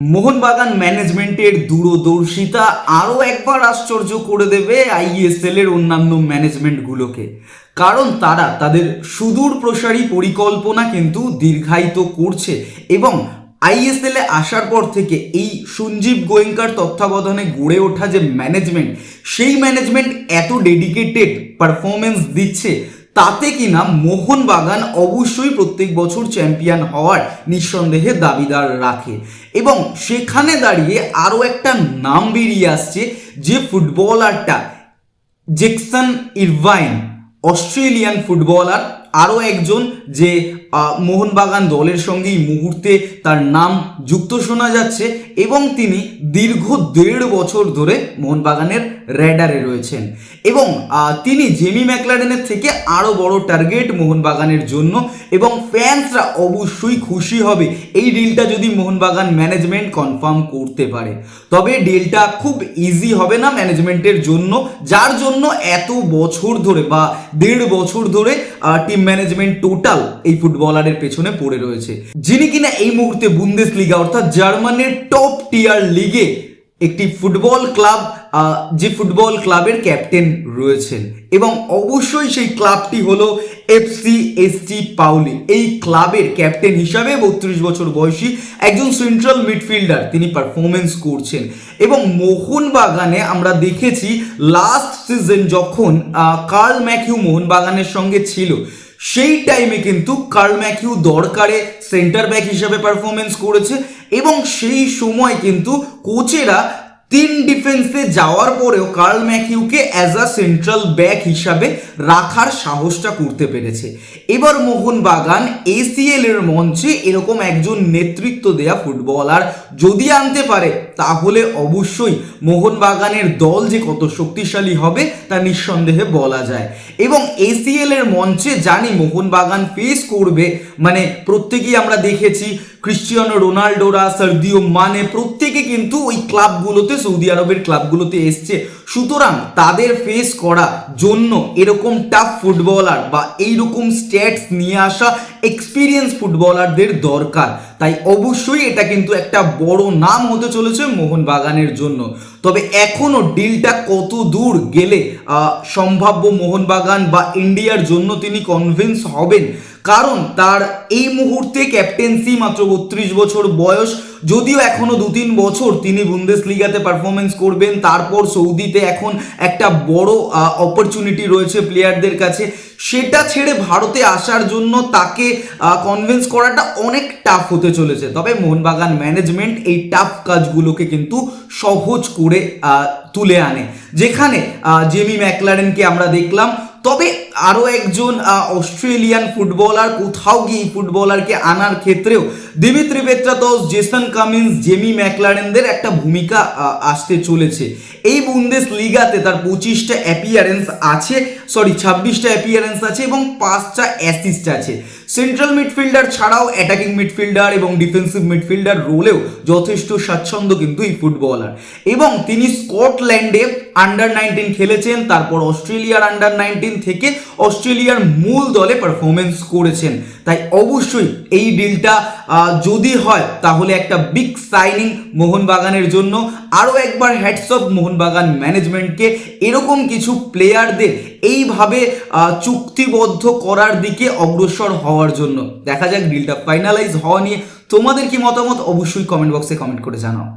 মোহনবাগান ম্যানেজমেন্টের দূরদর্শিতা আরও একবার আশ্চর্য করে দেবে আইএসএল এর অন্যান্য ম্যানেজমেন্টগুলোকে। কারণ তারা তাদের সুদূর প্রসারী পরিকল্পনা কিন্তু দীর্ঘায়িত করছে এবং আইএসএল এ আসার পর থেকে এই সঞ্জীব গোয়েঙ্কার তত্ত্বাবধানে গড়ে ওঠা যে ম্যানেজমেন্ট, সেই ম্যানেজমেন্ট এত ডেডিকেটেড পারফরমেন্স দিচ্ছে তাতে কিনা মোহনবাগান অবশ্যই প্রত্যেক বছর চ্যাম্পিয়ন হওয়ার নিঃসন্দেহে দাবিদার রাখে। এবং সেখানে দাঁড়িয়ে আরও একটা নাম বেরিয়ে আসছে, যে ফুটবলারটা জেকসন ইরভাইন, অস্ট্রেলিয়ান ফুটবলার। আরও একজন যে মোহনবাগান দলের সঙ্গে এই মুহূর্তে তার নাম যুক্ত শোনা যাচ্ছে এবং তিনি দীর্ঘ দেড় বছর ধরে মোহনবাগানের র্যাডারে রয়েছেন। এবং তিনি জেমি ম্যাকলারেনের থেকে আরও বড় টার্গেট মোহনবাগানের জন্য এবং ফ্যান্সরা অবশ্যই খুশি হবে এই ডিলটা যদি মোহনবাগান ম্যানেজমেন্ট কনফার্ম করতে পারে। তবে ডিলটা খুব ইজি হবে না ম্যানেজমেন্টের জন্য, যার জন্য এত বছর ধরে বা দেড় বছর ধরে টিম ম্যানেজমেন্ট টোটাল এই ফুটবলারের পেছনে পড়ে রয়েছে। যিনি কিনা এই মুহূর্তে বুন্দেস লিগা অর্থাৎ জার্মানির টপ টিয়ার লিগে একটি ফুটবল ক্লাব যে ফুটবল ক্লাবের ক্যাপ্টেন রয়েছেন। এবং অবশ্যই সেই ক্লাবটি হলো এফসি এসটি পাউলি। এই ক্লাবের ক্যাপ্টেন হিসাবে বত্রিশ বছর বয়সী একজন সেন্ট্রাল মিডফিল্ডার তিনি পারফরমেন্স করছেন। এবং মোহনবাগানে আমরা দেখেছি লাস্ট সিজন যখন কার্ল ম্যাকিউ মোহনবাগানের সঙ্গে ছিল সেই টাইমে কিন্তু কার্ল ম্যাকিউ দরকারে সেন্টার ব্যাক হিসাবে পারফরমেন্স করেছে এবং সেই সময় কিন্তু কোচেরা তিন ডিফেন্সে যাওয়ার পরেও কার্ল ম্যাকিউকে অ্যাজ আ সেন্ট্রাল ব্যাক হিসাবে রাখার সাহসটা করতে পেরেছে। এবার মোহনবাগান এসিএল এর মঞ্চে এরকম একজন নেতৃত্ব দেয়া ফুটবলার যদি আনতে পারে, তাহলে অবশ্যই মোহনবাগানের দল যে কত শক্তিশালী হবে, তা নিঃসন্দেহে বলা যায়। এবং এসিএল এর মঞ্চে জানি মোহনবাগান ফেস করবে মানে প্রত্যেকেই আমরা দেখেছি, ক্রিশ্চিয়ানো রোনাল্ডোরা, সার্দিও মানে প্রত্যেকে কিন্তু ওই ক্লাবগুলোতে, সৌদি আরবের ক্লাবগুলোতে এসছে। সুতরাং তাদের ফেস করা জন্য এরকম টাফ ফুটবলার বা এইরকম স্ট্যাটস নিয়ে আসা এক্সপিরিয়েন্স ফুটবলারদের দরকার। তাই অবশ্যই এটা কিন্তু একটা বড় নাম হতে চলেছে মোহনবাগানের জন্য। তবে এখনও ডিলটা কত দূর গেলে সম্ভাব্য মোহনবাগান বা ইন্ডিয়ার জন্য তিনি কনভিন্স হবেন? কারণ তার এই মুহূর্তে ক্যাপ্টেন্সি মাত্র বত্রিশ বছর বয়স। যদিও এখনও দু তিন বছর তিনি বুন্দেস লিগাতে পারফরমেন্স করবেন, তারপর সৌদিতে এখন একটা বড় অপরচুনিটি রয়েছে প্লেয়ারদের কাছে। সেটা ছেড়ে ভারতে আসার জন্য তাকে কনভিন্স করাটা অনেক টাফ হতে চলেছে। তবে মোহনবাগান ম্যানেজমেন্ট এই টাফ কাজগুলোকে কিন্তু সহজ করে তুলে আনে। যেখানে জেমি ম্যাকলারেনকে আমরা দেখলাম। তবে আরও একজন অস্ট্রেলিয়ান ফুটবলার, কোথাও গিয়ে ফুটবলারকে আনার ক্ষেত্রেও Dimitri Petratos Jason Cummings, Jamie ম্যাকলারেনদের একটা ভূমিকা আসতে চলেছে। এই বুন্দেস লিগাতে তার পঁচিশটা অ্যাপিয়ারেন্স আছে সরি ছাব্বিশটা অ্যাপিয়ারেন্স আছে এবং পাঁচটা অ্যাসিস্ট আছে। সেন্ট্রাল মিডফিল্ডার ছাড়াও অ্যাটাকিং মিডফিল্ডার এবং ডিফেন্সিভ মিডফিল্ডার রোলেও যথেষ্ট স্বাচ্ছন্দ্য কিন্তু এই ফুটবলার এবং তিনি স্কটল্যান্ডে আন্ডার নাইনটিন খেলেছেন, তারপর অস্ট্রেলিয়ার আন্ডার নাইনটিন থেকে অস্ট্রেলিয়ার মূল দলে পারফরমেন্স করেছেন। তাই অবশ্যই এই ডিলটা যদি হয়, তাহলে একটা বিগ সাইনিং মোহনবাগানের জন্য। আরও একবার হ্যাটসঅপ মোহনবাগান ম্যানেজমেন্টকে এরকম কিছু প্লেয়ারদের এইভাবে চুক্তিবদ্ধ করার দিকে অগ্রসর হওয়ার জন্য। দেখা যাক ডিলটা ফাইনালাইজ হওয়া নিয়ে তোমাদের কি মতামত অবশ্যই কমেন্ট বক্সে কমেন্ট করে জানাও।